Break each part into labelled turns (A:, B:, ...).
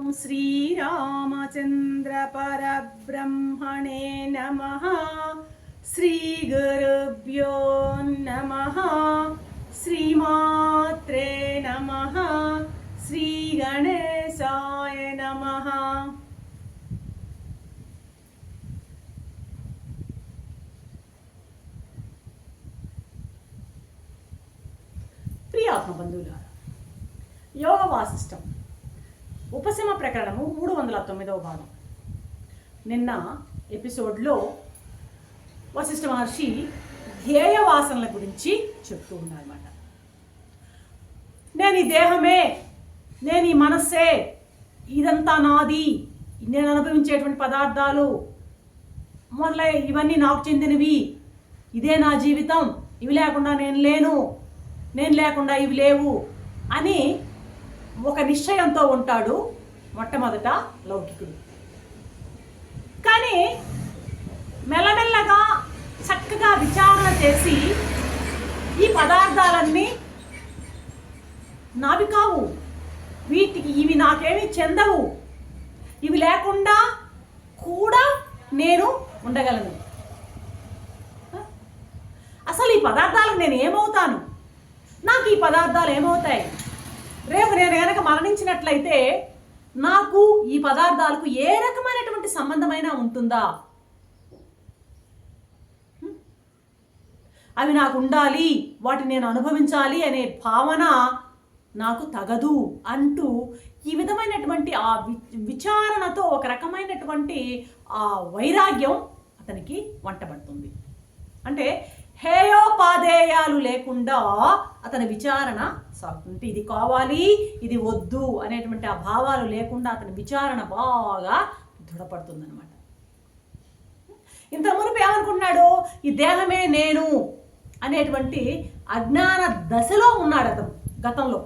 A: ఓం శ్రీరామచంద్ర పరబ్రహ్మణే నమ శ్రీ గురుభ్యో నమ శ్రీమాత్రే నమ శ్రీ గణేశాయ నమ ప్రియాత్మ బంధువులారా యోగ వాసిష్టం ఉపశమ ప్రకరణము మూడు వందల తొమ్మిదవ భాగం. నిన్న ఎపిసోడ్లో వశిష్ఠ మహర్షి ధ్యేయ వాసనల గురించి చెప్తూ ఉన్నారన్నమాట. నేను ఈ దేహమే నేను ఈ మనస్సే ఇదంతా నాది నేను అనుభవించేటువంటి పదార్థాలు మొదలై ఇవన్నీ నాకు చెందినవి ఇదే నా జీవితం ఇవి లేకుండా నేను లేను నేను లేకుండా ఇవి లేవు అని ఒక నిశ్చయంతో ఉంటాడు మొట్టమొదట లౌకికుడు. కానీ మెల్లమెల్లగా చక్కగా విచారణ చేసి ఈ పదార్థాలన్నీ నావి కావు. వీటికి ఇవి నాకేమీ చెందవు. ఇవి లేకుండా కూడా నేను ఉండగలను. అసలు ఈ పదార్థాలకు నేను ఏమవుతాను? నాకు ఈ పదార్థాలు ఏమవుతాయి? రేపు నేను కనుక మరణించినట్లయితే నాకు ఈ పదార్థాలకు ఏ రకమైనటువంటి సంబంధమైన ఉంటుందా? అవి నాకు ఉండాలి వాటిని నేను అనుభవించాలి అనే భావన నాకు తగదు అంటూ ఈ విధమైనటువంటి ఆ వి- విచారణతో ఒక రకమైనటువంటి ఆ వైరాగ్యం అతనికి వంటబడుతుంది. అంటే హేయోపాధేయాలు లేకుండా అతని విచారణ సాగుతుంది ఇది కావాలి ఇది వద్దు అనేటువంటి ఆ భావాలు లేకుండా అతని విచారణ బాగా దృఢపడుతుంది అనమాట ఇంత మునుపు ఏమనుకున్నాడు ఈ దేహమే నేను అనేటువంటి అజ్ఞాన దశలో ఉన్నాడు అతను గతంలో.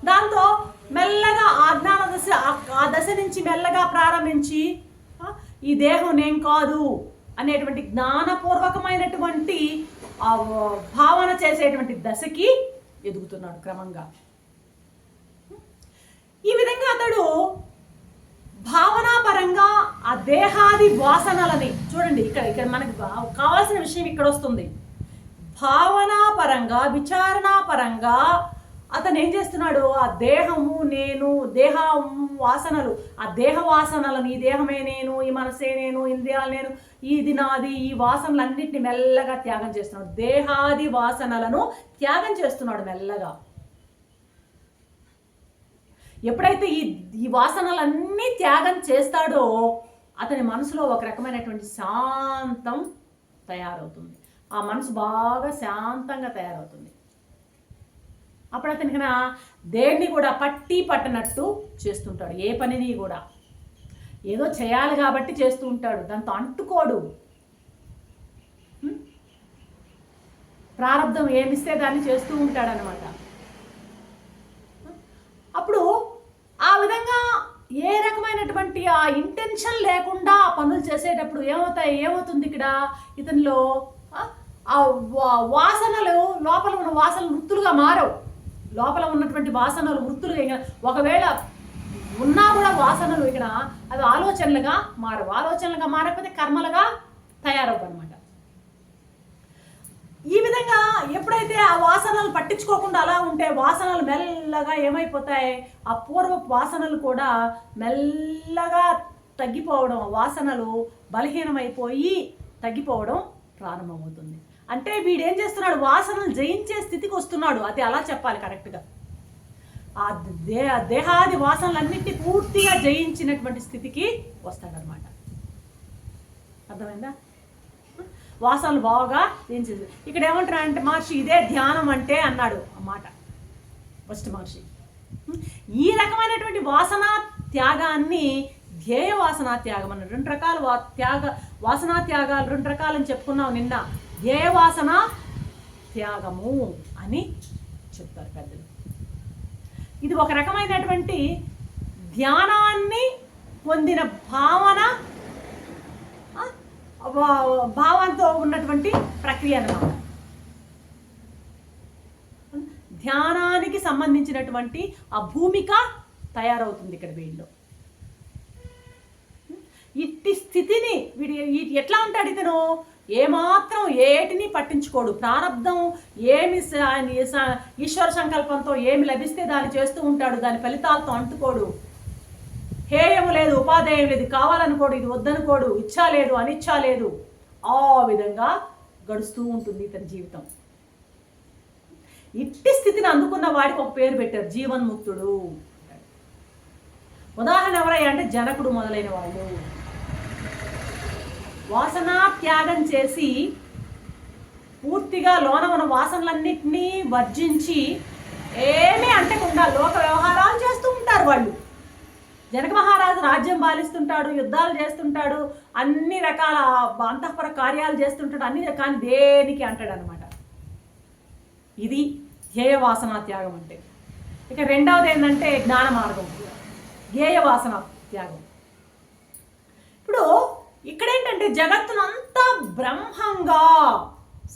A: దాంతో మెల్లగా ఆ అజ్ఞాన దశ ఆ- దశ నుంచి మెల్లగా ప్రారంభించి ఈ దేహం నేను కాదు అనేటువంటి జ్ఞానపూర్వకమైనటువంటి భావన చేసేటువంటి దశకి ఎదుగుతున్నాడు క్రమంగా. ఈ విధంగా అతడు భావనాపరంగా ఆ దేహాది వాసనలని చూడండి ఇక్కడ ఇక్కడ మనకు కావాల్సిన విషయం ఇక్కడ వస్తుంది భావనాపరంగా విచారణాపరంగా అతను ఏం చేస్తున్నాడు? ఆ దేహము నేను దేహ వాసనలు ఆ దేహ వాసనలను ఈ దేహమే నేను ఈ మనసే నేను ఇంద్రియాలు నేను ఇది నాది ఈ వాసనలన్నింటినీ మెల్లగా త్యాగం చేస్తున్నాడు. దేహాది వాసనలను త్యాగం చేస్తున్నాడు మెల్లగా. ఎప్పుడైతే ఈ ఈ వాసనలన్నీ త్యాగం చేస్తాడో అతని మనసులో ఒక రకమైనటువంటి శాంతం తయారవుతుంది. ఆ మనసు బాగా శాంతంగా తయారవుతుంది. అప్పుడు అతనికి నా దేన్ని కూడా పట్టి పట్టనట్టు చేస్తుంటాడు. ఏ పనిని కూడా. ఏదో చేయాలి కాబట్టి చేస్తూ ఉంటాడు. దాంతో అంటుకోడు. హ్మ్? ప్రారంధం ఏమిస్తే దాన్ని చేస్తూ ఉంటాడనమాట అప్పుడు ఆ విధంగా ఏ రకమైనటువంటి ఆ ఇంటెన్షన్ లేకుండా ఆ పనులు చేసేటప్పుడు ఏమవుతాయి? ఏమవుతుంది ఇక్కడ? ఇతనిలో ఆ, వా- వాసనలు లోపల ఉన్న వాసనలు వృత్తులుగా మారవు. లోపల ఉన్నటువంటి వాసనలు వృత్తులు ఒకవేళ ఉన్నా కూడా వాసనలు ఇక్కడ అవి ఆలోచనలుగా మారవు. ఆలోచనలుగా మారకపోతే కర్మలుగా తయారవు అనమాట ఈ విధంగా ఎప్పుడైతే ఆ వాసనలు పట్టించుకోకుండా అలా ఉంటే వాసనలు మెల్లగా ఏమైపోతాయి? ఆ పూర్వ వాసనలు కూడా మెల్లగా తగ్గిపోవడం వాసనలు బలహీనమైపోయి తగ్గిపోవడం ప్రారంభమవుతుంది. అంటే వీడు ఏం చేస్తున్నాడు? వాసనలు జయించే స్థితికి వస్తున్నాడు. అది అలా చెప్పాలి కరెక్ట్గా ఆ దే దేహాది వాసనలన్నింటినీ పూర్తిగా జయించినటువంటి స్థితికి వస్తాడనమాట అర్థమైందా? వాసనలు బాగా జయించింది ఇక్కడ ఏమంటారు అంటే మహర్షి ఇదే ధ్యానం అంటే అన్నాడు అన్నమాట ఫస్ట్ మహర్షి. ఈ రకమైనటువంటి వాసన త్యాగాన్ని ధ్యేయ వాసనా త్యాగం అన్న రెండు రకాల వా త్యాగ వాసనా త్యాగాలు రెండు రకాలని చెప్పుకున్నాం నిన్న. ఏ వాసన? త్యాగము అని చెప్తారు పెద్దలు. ఇది ఒక రకమైనటువంటి ధ్యానాన్ని పొందిన భావన భావంతో ఉన్నటువంటి ప్రక్రియ అన్నమాట. ధ్యానానికి సంబంధించినటువంటి ఆ భూమిక తయారవుతుంది ఇక్కడ వీళ్ళు. ఇట్టి స్థితిని వీడి ఎట్లా ఉంటాడు ఇతను? ఏమాత్రం ఏటిని పట్టించుకోడు. ప్రారంధం ఏమి స- ఆయన ఈశ్వర సంకల్పంతో ఏమి లభిస్తే దాన్ని చేస్తూ ఉంటాడు. దాని ఫలితాలతో అంటుకోడు. హేయము లేదు ఉపాధేయం లేదు కావాలనుకోడు ఇది వద్దనుకోడు ఇచ్చా లేదు అనిచ్చా లేదు ఆ విధంగా గడుస్తూ ఉంటుంది ఇతని జీవితం. ఇట్టి స్థితిని అందుకున్న వాడికి ఒక పేరు పెట్టారు జీవన్ముక్తుడు. ఉదాహరణ ఎవరై అంటే జనకుడు మొదలైన వాళ్ళు. వాసనా త్యాగం చేసి పూర్తిగా లోన మన వాసనలన్నింటినీ వర్జించి ఏమీ అంటకుండా లోక వ్యవహారాలు చేస్తూ ఉంటారు వాళ్ళు. జనక మహారాజు రాజ్యం పాలిస్తుంటాడు యుద్ధాలు చేస్తుంటాడు అన్ని రకాల అంతఃపుర కార్యాలు చేస్తుంటాడు అన్ని కానీ దేనికి అంటాడు అనమాట ఇది ధ్యేయ వాసన త్యాగం అంటే. ఇక రెండవది ఏంటంటే జ్ఞాన మార్గం. ధ్యేయ వాసన త్యాగం ఇప్పుడు ఇక్కడేంటంటే జగత్తునంతా బ్రహ్మంగా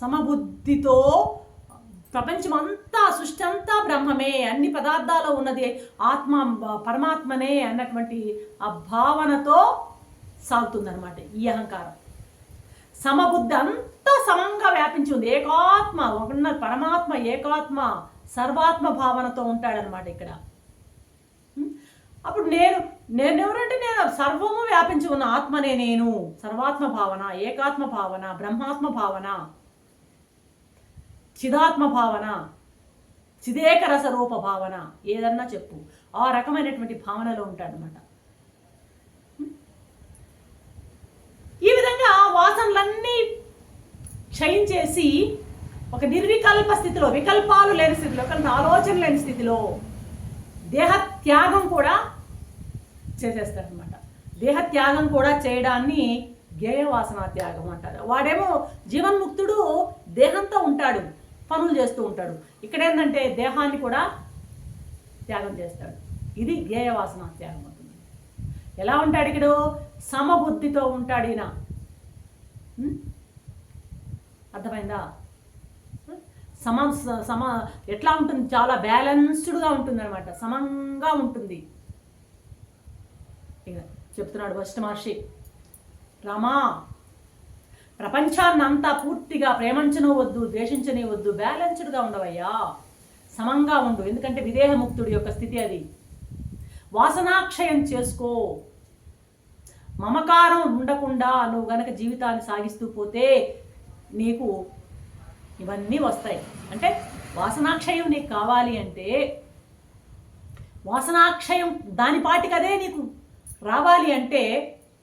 A: సమబుద్ధితో ప్రపంచం అంతా సృష్టి అంతా బ్రహ్మమే అన్ని పదార్థాలు ఉన్నది ఆత్మ పరమాత్మనే అన్నటువంటి ఆ భావనతో సాగుతుందన్నమాట ఈ అహంకారం. సమబుద్ధి అంతా సమంగా వ్యాపించి ఉంది. ఏకాత్మ ఉన్న పరమాత్మ ఏకాత్మ సర్వాత్మ భావనతో ఉంటాడనమాట ఇక్కడ. అప్పుడు నేను నేను ఎవరంటే నేను సర్వము వ్యాపించి ఉన్న ఆత్మనే నేను. సర్వాత్మ భావన ఏకాత్మ భావన బ్రహ్మాత్మ భావన చిదాత్మ భావన చిదేక రసరూప భావన ఏదన్నా చెప్పు. ఆ రకమైనటువంటి భావనలో ఉంటాడనమాట ఈ విధంగా వాసనలన్నీ క్షయించేసి ఒక నిర్వికల్ప స్థితిలో వికల్పాలు లేని స్థితిలో ఒక ఆలోచన లేని స్థితిలో దేహ త్యాగం కూడా చేసేస్తారనమాట దేహ త్యాగం కూడా చేయడాన్ని గేయవాసన త్యాగం అంటారు. వాడేమో జీవన్ముక్తుడు దేహంతో ఉంటాడు పనులు చేస్తూ ఉంటాడు. ఇక్కడ ఏంటంటే దేహాన్ని కూడా త్యాగం చేస్తాడు. ఇది గేయవాసన త్యాగం అవుతుంది ఎలా ఉంటాడు ఇక్కడ? సమబుద్ధితో ఉంటాడు ఈయన. అర్థమైందా? సమ సమ ఎట్లా ఉంటుంది? చాలా బ్యాలెన్స్డ్గా ఉంటుంది అనమాట సమంగా ఉంటుంది. ఇక చెప్తున్నాడు వశిష్ఠ మహర్షి. రామా ప్రపంచాన్ని అంతా పూర్తిగా ప్రేమించను వద్దు బ్యాలెన్స్డ్గా ఉండవయ్యా. సమంగా ఉండు ఎందుకంటే విదేహముక్తుడి యొక్క స్థితి అది. వాసనాక్షయం చేసుకో. మమకారం ఉండకుండా నువ్వు గనక జీవితాన్ని సాగిస్తూ పోతే నీకు ఇవన్నీ వస్తాయి. అంటే వాసనాక్షయం నీకు కావాలి అంటే వాసనాక్షయం దాని పాటికి అదే నీకు రావాలి అంటే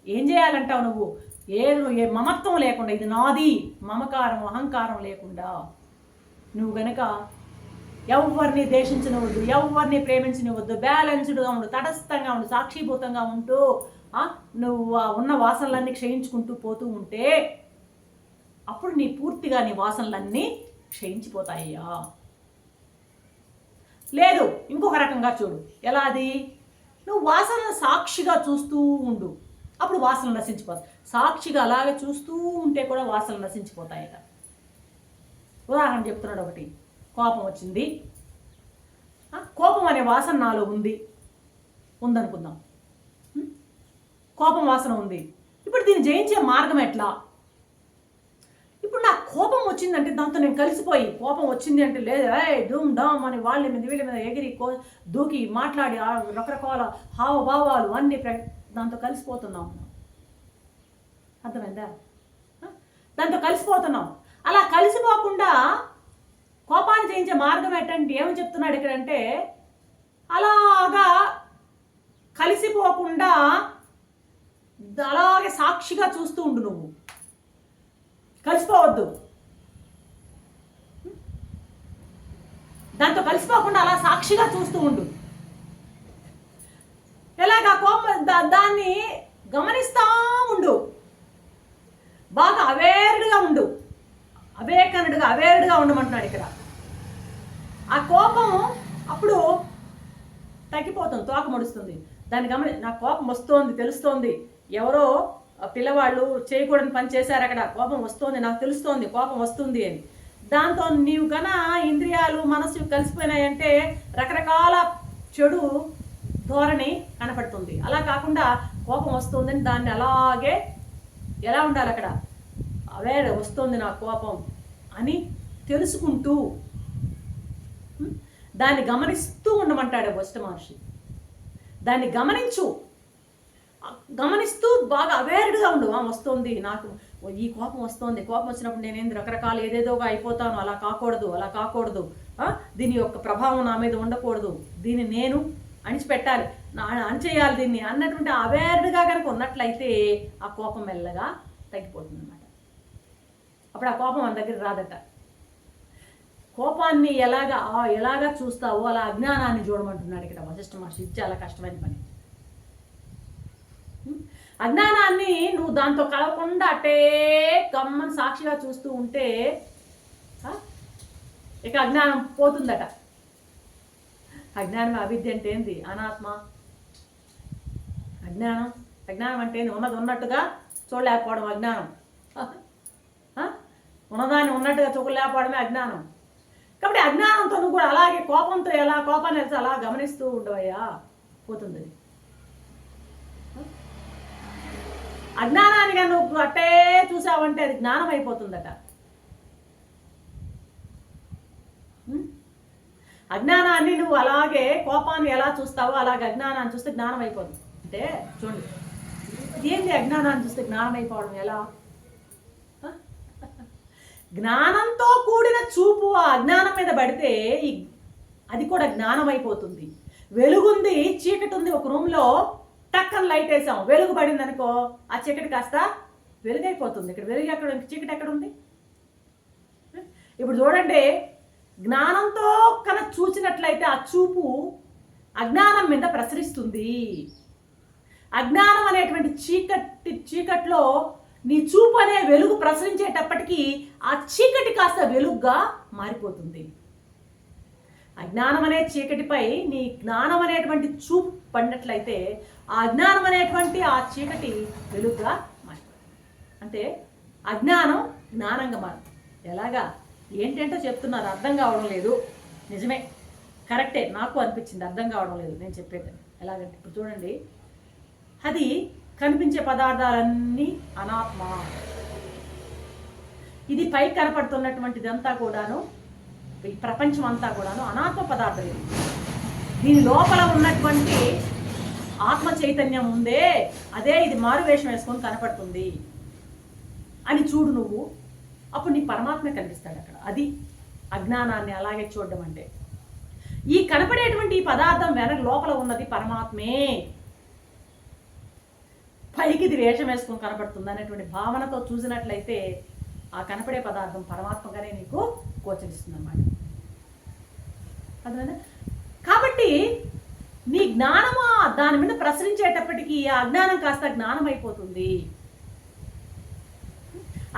A: ఏం చేయాలంటావు నువ్వు? ఏ ఏ మమత్వం లేకుండా ఇది నాది మమకారం అహంకారం లేకుండా నువ్వు గనక ఎవరిని దేశించనివద్దు ఎవరిని ప్రేమించనివద్దు బ్యాలెన్స్డ్గా ఉండు తటస్థంగా ఉండు సాక్షిభూతంగా ఉంటూ నువ్వు ఉన్న వాసనలన్నీ క్షయించుకుంటూ పోతూ ఉంటే అప్పుడు నీ పూర్తిగా నీ వాసనలన్నీ క్షయించిపోతాయ్యా. లేదు ఇంకొక రకంగా చూడు. ఎలా అది? నువ్వు వాసన సాక్షిగా చూస్తూ ఉండు. అప్పుడు వాసన నశించిపోతాయి. సాక్షిగా అలాగే చూస్తూ ఉంటే కూడా వాసన నశించిపోతాయట. ఉదాహరణ చెప్తున్నాడు ఒకటి. కోపం వచ్చింది. కోపం అనే వాసన నాలో ఉంది. ఉందనుకుందాం. కోపం వాసన ఉంది. ఇప్పుడు దీన్ని జయించే మార్గం ఎట్లా? ఇప్పుడు నాకు కోపం వచ్చిందంటే దాంతో నేను కలిసిపోయి కోపం వచ్చింది అంటే లేదా ఏ డూమ్ డామ్ అని వాళ్ళ మీద వీళ్ళ మీద ఎగిరి కో దూకి మాట్లాడి ఆ రకరకాల హావభావాలు అన్నీ ప్ర దాంతో కలిసిపోతున్నాం. అర్థమైందా? దాంతో కలిసిపోతున్నాం. అలా కలిసిపోకుండా కోపాన్ని జయించే మార్గం ఏంటంటే ఏమని చెప్తున్నాడు ఇక్కడ అంటే అలాగా కలిసిపోకుండా అలాగే సాక్షిగా చూస్తూ ఉండు నువ్వు. కలిసిపోవద్దు. దాంతో కలిసిపోకుండా అలా సాక్షిగా చూస్తూ ఉండు. ఎలాగా కోపం దా- దాన్ని గమనిస్తా ఉండు. బాగా అవేర్డ్గా ఉండు. అవేకనుడుగా అవేర్డ్గా ఉండమంటున్నాడు ఇక్కడ. ఆ కోపం అప్పుడు తగ్గిపోతుంది తోక ముడుస్తుంది దాన్ని గమని నా కోపం వస్తోంది తెలుస్తోంది. ఎవరో పిల్లవాళ్ళు చేయకూడని పని చేశారు అక్కడ. కోపం వస్తోంది నాకు తెలుస్తోంది కోపం వస్తుంది అని. దాంతో నీవు గన ఇంద్రియాలు మనసు కలిసిపోయినాయంటే రకరకాల చెడు ధోరణి కనపడుతుంది. అలా కాకుండా కోపం వస్తుందని దాన్ని అలాగే ఎలా ఉండాలి అక్కడ? అవేర్ వస్తుంది నా కోపం అని తెలుసుకుంటూ దాన్ని గమనిస్తూ ఉండమంటాడు వస్తు మహర్షి. దాన్ని గమనించు. గమనిస్తూ బాగా అవేర్డ్గా ఉండు. ఆ, వస్తుంది నాకు ఈ కోపం వస్తుంది. కోపం వచ్చినప్పుడు నేనేం రకరకాల ఏదేదోగా అయిపోతాను. అలా కాకూడదు అలా కాకూడదు. ఆ, దీని యొక్క ప్రభావం నా మీద ఉండకూడదు. దీన్ని నేను అణిచిపెట్టాలి. నా అణిచేయాలి దీన్ని అన్నటువంటి అవేర్డ్గా కనుక ఉన్నట్లయితే ఆ కోపం మెల్లగా తగ్గిపోతుంది అన్నమాట అప్పుడు ఆ కోపం మన దగ్గర రాదట. కోపాన్ని ఎలాగా ఆ ఎలాగా చూస్తావో అలా అజ్ఞానాన్ని చూడమంటున్నాడు ఇక్కడ వశిష్ఠ మహర్షి. ఇది చాలా కష్టమైన పని. అజ్ఞానాన్ని నువ్వు దాంతో కలవకుండా అట్టే గమ్మని సాక్షిగా చూస్తూ ఉంటే ఆ, ఇక అజ్ఞానం పోతుందట. అజ్ఞానం అవిద్య అంటే ఏంది? అనాత్మ. అజ్ఞానం. అజ్ఞానం అంటే ఏంది? ఉన్నది ఉన్నట్టుగా చూడలేకపోవడం అజ్ఞానం. ఆ? ఉన్నదాన్ని ఉన్నట్టుగా చూడలేకపోవడమే అజ్ఞానం. కాబట్టి అజ్ఞానంతో నువ్వు కూడా అలాగే కోపంతో ఎలా కోపాన్ని అలా గమనిస్తూ ఉండవయ్యా? పోతుంది అది. అజ్ఞానాన్ని కానీ నువ్వు అట్టే చూసావంటే అది జ్ఞానం అయిపోతుందట. అజ్ఞానాన్ని నువ్వు అలాగే కోపాన్ని ఎలా చూస్తావో అలాగే అజ్ఞానాన్ని చూస్తే జ్ఞానం అయిపోతుంది. అంటే చూడండి ఏంటి అజ్ఞానాన్ని చూస్తే జ్ఞానం అయిపోవడం ఎలా? జ్ఞానంతో కూడిన చూపు ఆ అజ్ఞానం మీద పడితే ఈ అది కూడా జ్ఞానం అయిపోతుంది. వెలుగుంది చీకటి ఉంది ఒక రూమ్లో టక్కన లైట్ వేసాం. వెలుగు పడింది అనుకో ఆ చీకటి కాస్త వెలుగైపోతుంది. ఇక్కడ వెలుగు ఎక్కడ ఉంది? చీకటి ఎక్కడ ఉంది? ఇప్పుడు చూడండి జ్ఞానంతో కన చూసినట్లయితే ఆ చూపు అజ్ఞానం మీద ప్రసరిస్తుంది. అజ్ఞానం అనేటువంటి చీకటి చీకట్లో నీ చూపు అనే వెలుగు ప్రసరించేటప్పటికీ ఆ చీకటి కాస్త వెలుగుగా మారిపోతుంది. అజ్ఞానం అనే చీకటిపై నీ జ్ఞానం అనేటువంటి చూపు పడినట్లయితే ఆ అజ్ఞానం అనేటువంటి ఆ చీకటి వెలుగుగా మారిపోతుంది. అంటే అజ్ఞానం జ్ఞానంగా మారుతుంది. ఎలాగా? ఏంటంటే చెప్తున్నారు అర్థం కావడం లేదు. నిజమే. కరెక్టే. నాకు అనిపించింది అర్థం కావడం లేదు. నేను చెప్పేది ఎలాగంటే ఇప్పుడు చూడండి. అది కనిపించే పదార్థాలన్నీ అనాత్మ. ఇది పై కనపడుతున్నటువంటిదంతా కూడాను ఈ ప్రపంచం అంతా కూడాను అనాత్మ పదార్థం ఇది దీని లోపల ఉన్నటువంటి ఆత్మ చైతన్యం ఉందే అదే ఇది మారువేషం వేసుకొని కనపడుతుంది. అని చూడు నువ్వు అప్పుడు నీ పరమాత్మ కనిపిస్తాడు అక్కడ. అది అజ్ఞానాన్ని అలాగే చూడడం అంటే. ఈ కనపడేటువంటి ఈ పదార్థం వెనక లోపల ఉన్నది పరమాత్మే. పైకి ఇది వేషం వేసుకొని కనపడుతుంది అనేటువంటి భావనతో చూసినట్లయితే ఆ కనపడే పదార్థం పరమాత్మగానే నీకు గోచరిస్తుంది అన్నమాట అర్థమైందా? కాబట్టి నీ జ్ఞానము దాని మీద ప్రసరించేటప్పటికీ ఆ అజ్ఞానం కాస్త జ్ఞానం అయిపోతుంది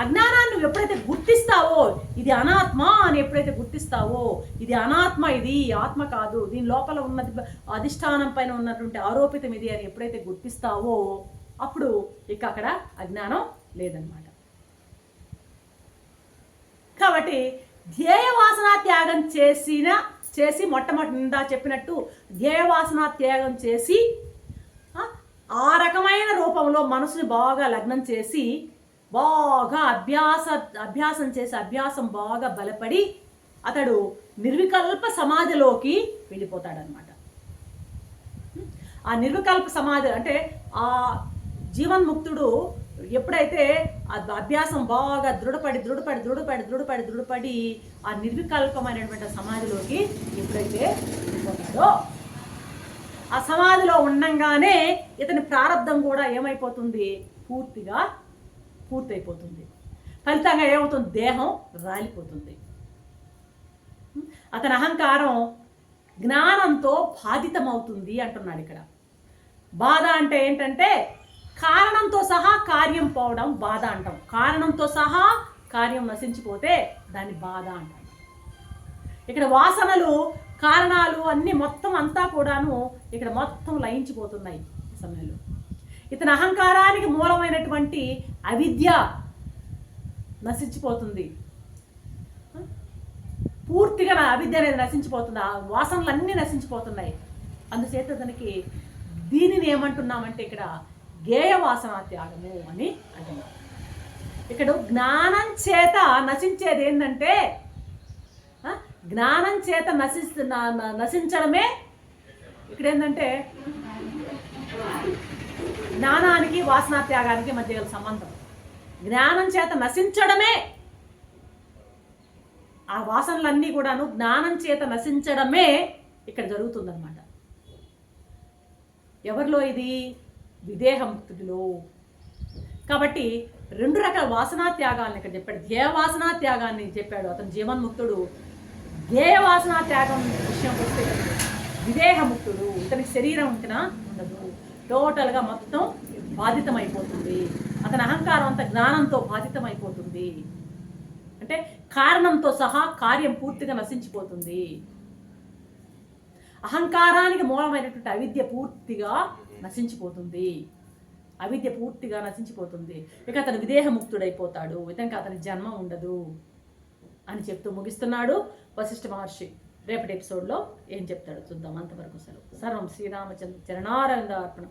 A: అజ్ఞానాన్ని నువ్వు ఎప్పుడైతే గుర్తిస్తావో ఇది అనాత్మ అని ఎప్పుడైతే గుర్తిస్తావో ఇది అనాత్మ ఇది ఆత్మ కాదు. దీని లోపల ఉన్నది అధిష్టానం పైన ఉన్నటువంటి ఆరోపితం ఇది అని ఎప్పుడైతే గుర్తిస్తావో అప్పుడు ఇక అక్కడ అజ్ఞానం లేదనమాట కాబట్టి ధ్యేయవాసన త్యాగం చేసిన చేసి మొట్టమొదటి నిందా చెప్పినట్టు ధ్యేయవాసన త్యాగం చేసి ఆ, రకమైన రూపంలో మనసుని బాగా లగ్నం చేసి బాగా అభ్యాస అభ్యాసం చేసి అభ్యాసం బాగా బలపడి అతడు నిర్వికల్ప సమాధిలోకి వెళ్ళిపోతాడనమాట. ఆ నిర్వికల్ప సమాధి అంటే ఆ జీవన్ముక్తుడు ఎప్పుడైతే అభ్యాసం బాగా దృఢపడి దృఢపడి దృఢపడి దృఢపడి దృఢపడి ఆ నిర్వికల్పమైనటువంటి సమాధిలోకి ఎప్పుడైతే వెళ్ళిపోతాడో ఆ సమాధిలో ఉండంగానే ఇతని ప్రారంధం కూడా ఏమైపోతుంది? పూర్తిగా పూర్తయిపోతుంది. ఫలితంగా ఏమవుతుంది? దేహం రాలిపోతుంది. అతని అహంకారం జ్ఞానంతో బాధితమవుతుంది అంటున్నాడు ఇక్కడ. బాధ అంటే ఏంటంటే కారణంతో సహా కార్యం పోవడం బాధ అంటాం. కారణంతో సహా కార్యం నశించిపోతే దాన్ని బాధ అంటాం. ఇక్కడ వాసనలు కారణాలు అన్ని మొత్తం అంతా కూడాను ఇక్కడ మొత్తం లయించిపోతున్నాయి ఈ సమయంలో. ఇతని అహంకారానికి మూలమైనటువంటి అవిద్య నశించిపోతుంది. పూర్తిగా నా అవిద్య అనేది నశించిపోతుంది. ఆ వాసనలు అన్నీ నశించిపోతున్నాయి. అందుచేత అతనికి దీనిని ఏమంటున్నామంటే ఇక్కడ గేయవాసన త్యాగము అని అంటున్నాం. ఇక్కడ జ్ఞానం చేత నశించేది ఏంటంటే జ్ఞానం చేత నశిస్తు నశించడమే. ఇక్కడ ఏంటంటే జ్ఞానానికి వాసనా త్యాగానికి మధ్య గల సంబంధం. జ్ఞానం చేత నశించడమే. ఆ వాసనలన్నీ కూడాను జ్ఞానం చేత నశించడమే ఇక్కడ జరుగుతుందన్నమాట. ఎవరిలో ఇది? విదేహముక్తుడిలో కాబట్టి రెండు రకాల వాసనా త్యాగాలను ఇక్కడ చెప్పాడు. ధ్యేయ వాసనా త్యాగాన్ని చెప్పాడు అతను జీవన్ముక్తుడు. ధ్యేయ వాసనా త్యాగం విషయం వస్తే విదేహముక్తుడు. ఇతనికి శరీరం ఉంటున్నా ఉండదు. టోటల్గా మొత్తం బాధితమైపోతుంది. అతని అహంకారం అంత జ్ఞానంతో బాధితమైపోతుంది. అంటే కారణంతో సహా కార్యం పూర్తిగా నశించిపోతుంది. అహంకారానికి మూలమైనటువంటి అవిద్య పూర్తిగా నశించిపోతుంది. అవిద్య పూర్తిగా నశించిపోతుంది. ఇక అతను విదేహముక్తుడైపోతాడు. ఇతనికి అతని జన్మ ఉండదు అని చెప్తూ ముగిస్తున్నాడు వశిష్ఠ మహర్షి. రేపటి ఎపిసోడ్లో ఏం చెప్తాడో చూద్దాం. అంతవరకు సెలవు. సర్వం శ్రీరామచంద్ర చరణారవింద అర్పణ